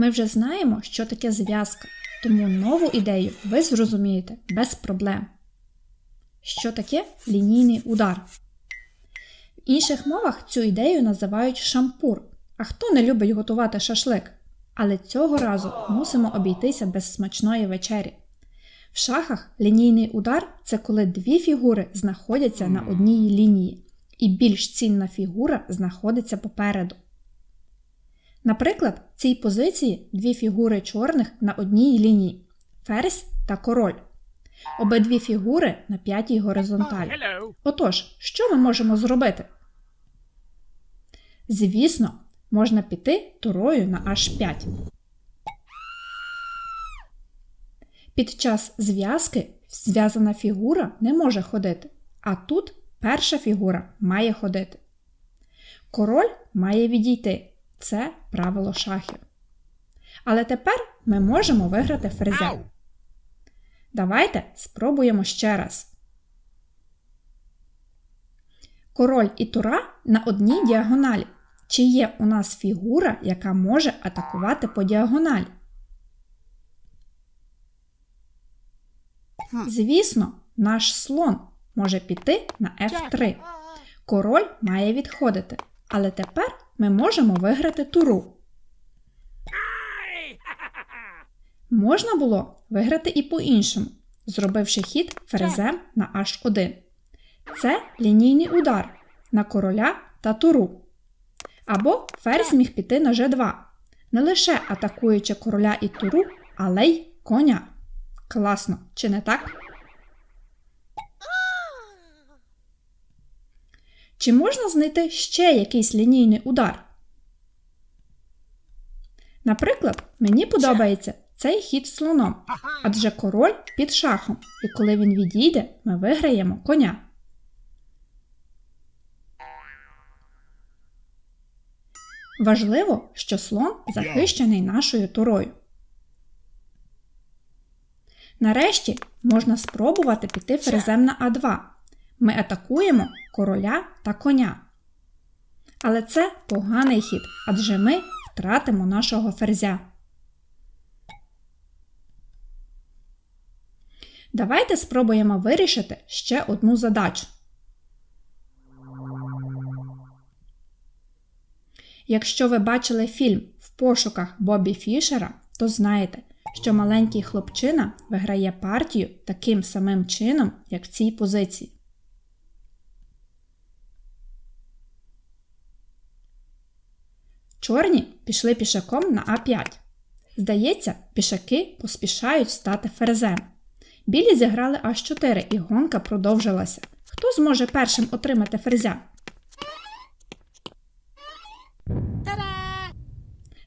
Ми вже знаємо, що таке зв'язка, тому нову ідею ви зрозумієте без проблем. Що таке лінійний удар? В інших мовах цю ідею називають шампур. А хто не любить готувати шашлик? Але цього разу мусимо обійтися без смачної вечері. В шахах лінійний удар це коли дві фігури знаходяться на одній лінії, і більш цінна фігура знаходиться попереду. Наприклад, в цій позиції дві фігури чорних на одній лінії ферзь та король. Обидві фігури на п'ятій горизонталі. Отож, що ми можемо зробити? Звісно, можна піти турою на H5. Під час зв'язки зв'язана фігура не може ходити, а тут перша фігура має ходити. Король має відійти. Це правило шахів. Але тепер ми можемо виграти ферзя. Давайте спробуємо ще раз. Король і тура на одній діагоналі. Чи є у нас фігура, яка може атакувати по діагоналі? Звісно, наш слон може піти на F3. Король має відходити. Але тепер ми можемо виграти туру. Можна було виграти і по-іншому, зробивши хід ферзем на H1. Це лінійний удар на короля та туру. Або ферзь міг піти на G2, не лише атакуючи короля і туру, але й коня. Класно, чи не так? Чи можна знайти ще якийсь лінійний удар? Наприклад, мені подобається цей хід слоном, адже король під шахом, і коли він відійде, ми виграємо коня. Важливо, що слон захищений нашою турою. Нарешті можна спробувати піти ферзем на А2. Ми атакуємо короля та коня. Але це поганий хід, адже ми втратимо нашого ферзя. Давайте спробуємо вирішити ще одну задачу. Якщо ви бачили фільм в пошуках Бобі Фішера, то знаєте, що маленький хлопчина виграє партію таким самим чином, як в цій позиції. Чорні пішли пішаком на А5. Здається, пішаки поспішають стати ферзем. Білі зіграли H4 і гонка продовжилася. Хто зможе першим отримати ферзя?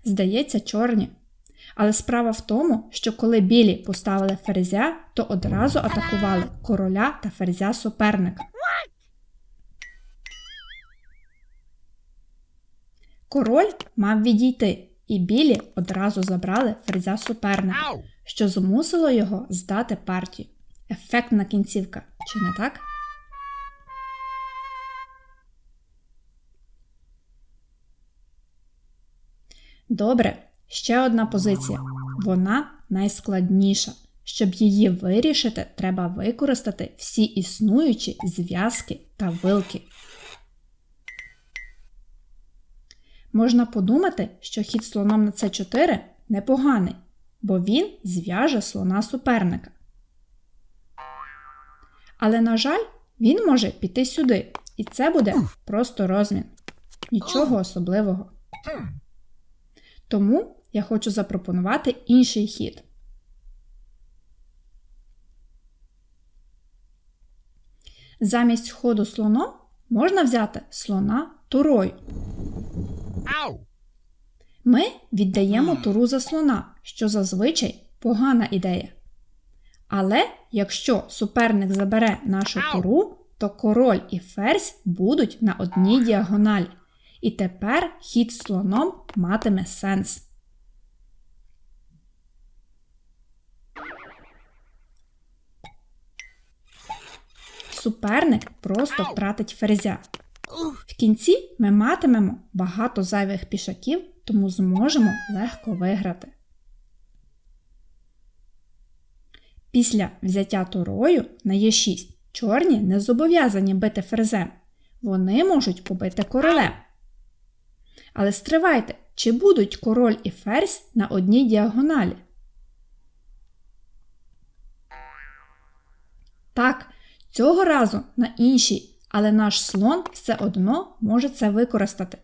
Здається, чорні. Але справа в тому, що коли білі поставили ферзя, то одразу атакували короля та ферзя суперника. Король мав відійти, і білі одразу забрали ферзя суперника, що змусило його здати партію. Ефектна кінцівка, чи не так? Добре, ще одна позиція. Вона найскладніша. Щоб її вирішити, треба використати всі існуючі зв'язки та вилки. Можна подумати, що хід слоном на c4 непоганий, бо він зв'яже слона суперника. Але, на жаль, він може піти сюди, і це буде просто розмін. Нічого особливого. Тому я хочу запропонувати інший хід. Замість ходу слоном можна взяти слона турою. Ау. Ми віддаємо туру за слона, що зазвичай погана ідея. Але якщо суперник забере нашу туру, то король і ферзь будуть на одній діагоналі. І тепер хід слоном матиме сенс. Суперник просто втратить ферзя. Кінці ми матимемо багато зайвих пішаків тому зможемо легко виграти. Після взяття турою на Е6 чорні не зобов'язані бити ферзем. Вони можуть побити королем. Але стривайте, чи будуть король і ферзь на одній діагоналі? Так, цього разу на іншій, але наш слон все одно може це використати.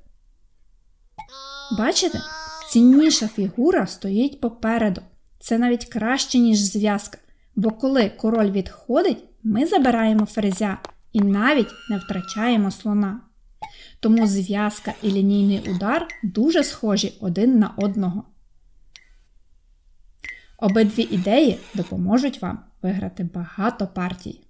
Бачите? Цінніша фігура стоїть попереду. Це навіть краще, ніж зв'язка, бо коли король відходить, ми забираємо ферзя і навіть не втрачаємо слона. Тому зв'язка і лінійний удар дуже схожі один на одного. Обидві ідеї допоможуть вам виграти багато партій.